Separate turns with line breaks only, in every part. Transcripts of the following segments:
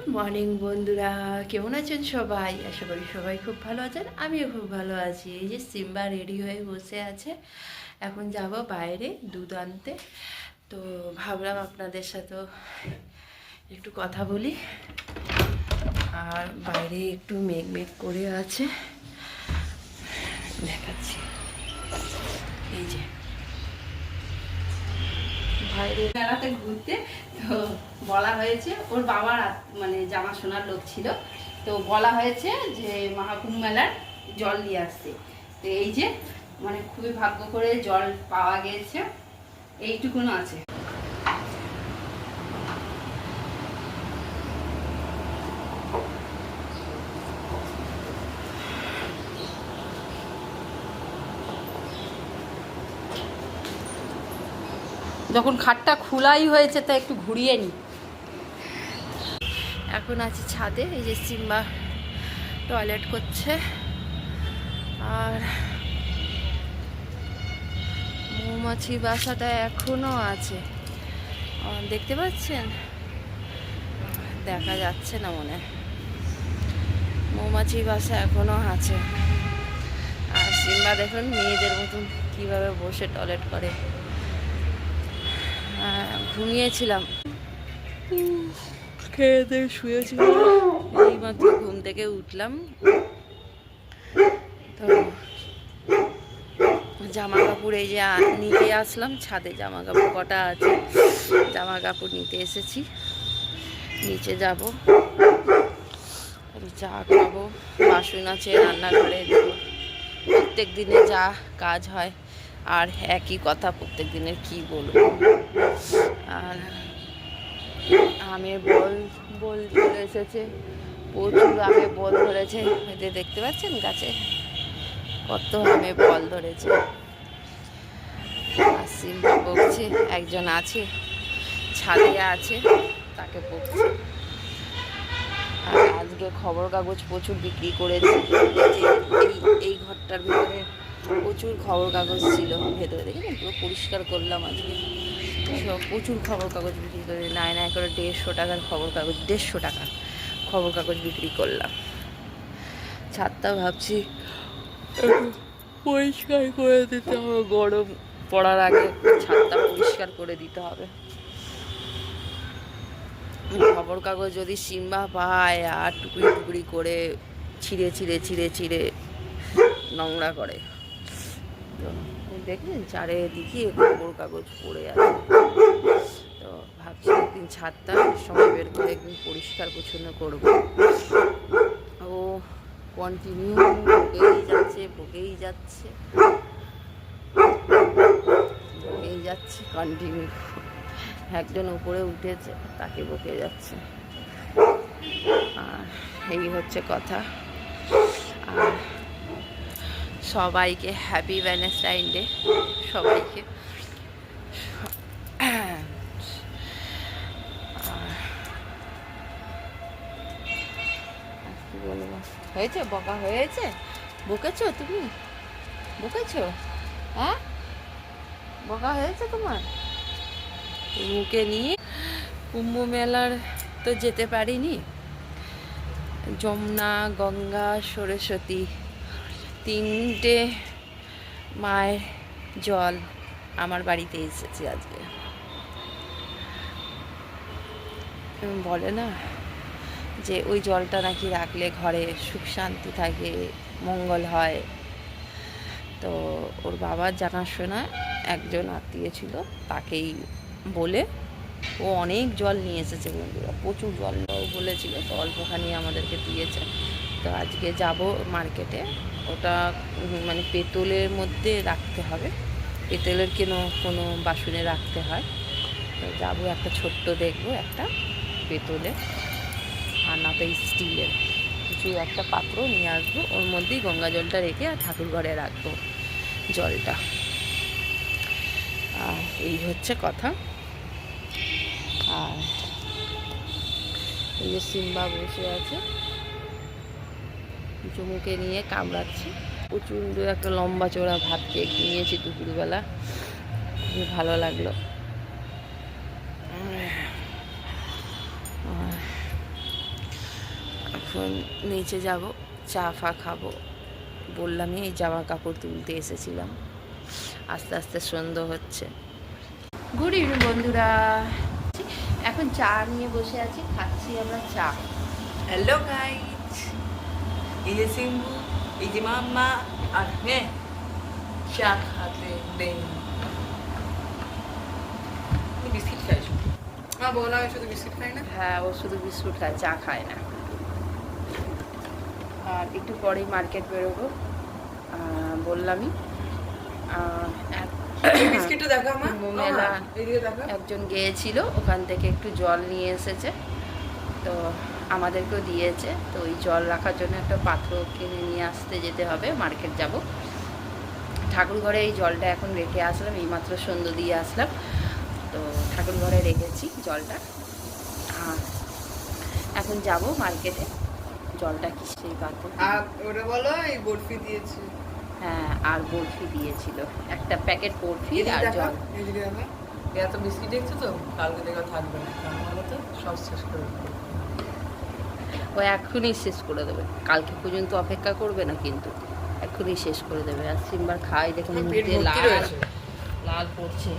Good morning বন্ধুরা, কেমন আছেন সবাই? আশা করি সবাই খুব ভালো আছেন, আমিও খুব ভালো আছি। এই যে সিম্বা রেডি হয়ে বসে আছে, এখন যাব বাইরে দুধ আনতে। তো ভাবলাম আপনাদের সাথেও একটু কথা বলি। আর বাইরে একটু মেঘ মেঘ করে আছে। দেখাচ্ছি। এই যে। বাইরে
মেলাতে ঘুরতে, তো বলা হয়েছে, ওর বাবার মানে জামাশোনার লোক ছিল। তো বলা হয়েছে যে মহাকুম্ভ মেলার জল নিয়ে আসতে। তো এই যে মানে খুবই ভাগ্য করে জল পাওয়া গেছে। এইটুকুনো আছে। যখন খাটটা খোলাই হয়েছে, তা একটু ঘুরিয়ে নি।
এখন আছে ছাদে, এই যে সিম্বা টয়লেট করছে। আর মৌমাছি বাসাটা এখনও আছে। দেখতে পাচ্ছেন? দেখা যাচ্ছে না মনে। মৌমাছি বাসা এখনও আছে। আর সিম্বা দেখুন, মেয়েদের মতন কীভাবে বসে টয়লেট করে। ঘুমিয়েছিলাম। খেয়ে দিয়ে শুয়েছিলাম এই মাত্র ঘুম থেকে উঠলাম। তো জামা কাপড় এই যে নিতে আসলাম, ছাদে জামা কাপড় কটা আছে জামা কাপড় নিতে এসেছি। নিচে যাব, চা খাব, বাসন আছে, রান্নাঘরে প্রত্যেক দিনে যা কাজ হয়, আর একই কথা, প্রত্যেক দিনের কি বলব? আর আমের বল বল চলে এসেছে। প্রচুর আমের বল ধরেছে। দেখতে পাচ্ছেন গাছে? কত আমের বল ধরেছে। আর বকছে, একজন আছে, ছাদে আছে, তাকে বকছে। আর আজকে খবর কাগজ প্রচুর বিক্রি করেছে। এই এই ঘরটার ভিতরে প্রচুর খবর কাগজ ছিল ভেতরে। দেখেছেন? পুরো পরিষ্কার করলাম আজকে। সব প্রচুর খবর কাগজ বিক্রি করে নাই নাই করে দেড়শো টাকার খবর কাগজ দেড়শো টাকা খবর কাগজ বিক্রি করলাম। ছাদটা ভাবছি, পরিষ্কার করে দিতে হবে, গরম পড়ার আগে ছাদটা পরিষ্কার করে দিতে হবে। খবর কাগজ যদি সিম্বা পায় আর টুকরি টুকরি করে ছিঁড়ে ছিঁড়ে ছিঁড়ে ছিঁড়ে নোংরা করে। দেখলেন চারিদিকে খবর কাগজ পড়ে আছে। তো ভাবছি একদিন ছাদটা সময় বের করে একদিন পরিষ্কার পরিচ্ছন্ন করব। ও কন্টিনিউ বকেই যাচ্ছে বকেই যাচ্ছে। বকেই যাচ্ছে কন্টিনিউ একজন উপরে উঠেছে, তাকে বকে যাচ্ছে। আর এই হচ্ছে কথা। আর সবাইকে হ্যাপি ভ্যালেন্টাইন ডে সবাইকে আর আর কি বলব হয়েছে? বকা হয়েছে? বকেছো তুমি? বকেছো? হ্যাঁ? বকা হয়েছে তোমার? মুখে নিয়ে কুম্ভ মেলার তো যেতে পারিনি। যমুনা গঙ্গা সরস্বতী তিনটে মায়ের জল আমার বাড়িতে এসেছে আজকে। বলে না? যে ওই জলটা নাকি রাখলে ঘরে সুখ শান্তি থাকে, মঙ্গল হয়। তো ওর বাবার জানাশোনা একজন আত্মীয় ছিল, তাকেই বলে ও অনেক জল নিয়ে এসেছে বন্ধুরা, প্রচুর জল বলেছিল, তো অল্পখানি আমাদেরকে দিয়েছে। তো আজকে যাব মার্কেটে, ওটা মানে পেতলের মধ্যে রাখতে হবে। পেতলের কেন কোনো বাসনে রাখতে হয়। তো যাব একটা ছোট্ট দেখব একটা পেতলে। আর না তো স্টিলের কিছু একটা পাত্র নিয়ে আসব, ওর মধ্যেই গঙ্গা জলটা রেখে আর ঠাকুর ঘরে রাখব জলটা। আর এই হচ্ছে কথা। আর এই যে সিম্বা বসে আছে, চুমুকে নিয়ে কামড়াচ্ছে। প্রচণ্ড একটা লম্বা চড়া ভাত কেক নিয়েছি দুপুরবেলা। খুবই ভালো লাগল। এখন নিচে যাব চা ফা খাব। বললামই এই জামা কাপড় তুলতে এসেছিলাম। আস্তে আস্তে সন্ধ্যা হচ্ছে। গুড ইভিনিং বন্ধুরা। এখন চা নিয়ে বসে আছি খাচ্ছি আমরা চা।
হ্যালো গাইজ এই যে সিম্বু এই যে মাম্মা আর হ্যাঁ চা খাতে দেন। বিস্কিট শুধু খাই না
হ্যাঁ ও শুধু বিস্কুট খায় চা খায় না। আর একটু পরেই মার্কেট বেরোবো। বললামই। মেলা। একজন গিয়েছিল ওখান থেকে একটু জল নিয়ে এসেছে। তো আমাদেরকেও দিয়েছে। তো ওই জল রাখার জন্য একটা পাত্র কিনে নিয়ে আসতে যেতে হবে মার্কেট যাব। ঠাকুর ঘরে এই জলটা এখন রেখে আসলাম এইমাত্র সন্ধ্যে দিয়ে আসলাম। তো ঠাকুর ঘরে রেখেছি জলটা। আর এখন যাব মার্কেটে জলটা কি সেই পাত্র
আর ওটা বলো এই বরফি দিয়েছি।
হ্যাঁ আর বরফি দিয়েছিল। একটা প্যাকেট বরফি আর জল।
এত বিস্কিট দেখছ তো? কালকে দেখা থাকবে না। তো? সব শেষ করে
ও এক্ষুনি শেষ করে দেবে। কালকে পর্যন্ত অপেক্ষা করবে না কিন্তু। এক্ষুনি শেষ করে দেবে। আর সিম্বার খাই দেখুন মুখ দিয়ে লাল। লাল পড়ছে।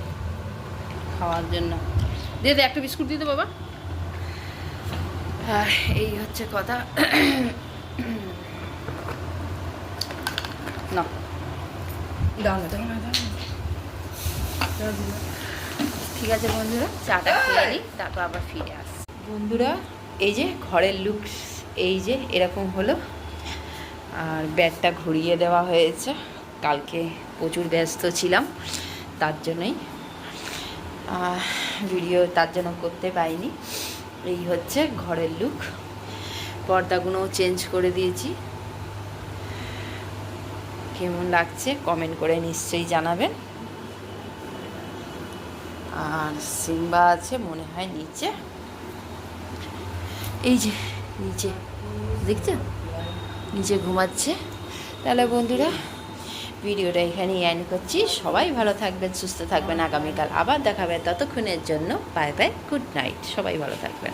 খাওয়ার জন্য। দিয়ে দে একটা বিস্কুট দিতে বাবা। আর এই হচ্ছে কথা। না। ঠিক আছে বন্ধুরা, চাটা খেয়ে নিই তারপর আবার ফিরে আস বন্ধুরা, এই যে ঘরের লুক এই যে এরকম হলো। আর ব্যাগটা ঘুরিয়ে দেওয়া হয়েছে। কালকে প্রচুর ব্যস্ত ছিলাম, তার জন্যই। ভিডিও তার জন্য করতে পারিনি। এই হচ্ছে ঘরের লুক পর্দাগুলোও চেঞ্জ করে দিয়েছি। কেমন লাগছে কমেন্ট করে নিশ্চয়ই জানাবেন। আর সিম্বা আছে মনে হয় নিচে। এই যে, নিচে। দেখছ নিচে ঘুমাচ্ছে। তাহলে বন্ধুরা ভিডিওটা এখানেই এন্ড করছি। সবাই ভালো থাকবেন, সুস্থ থাকবেন। আগামীকাল আবার দেখাবেন ততক্ষণের জন্য বাই বাই গুড নাইট সবাই ভালো থাকবেন।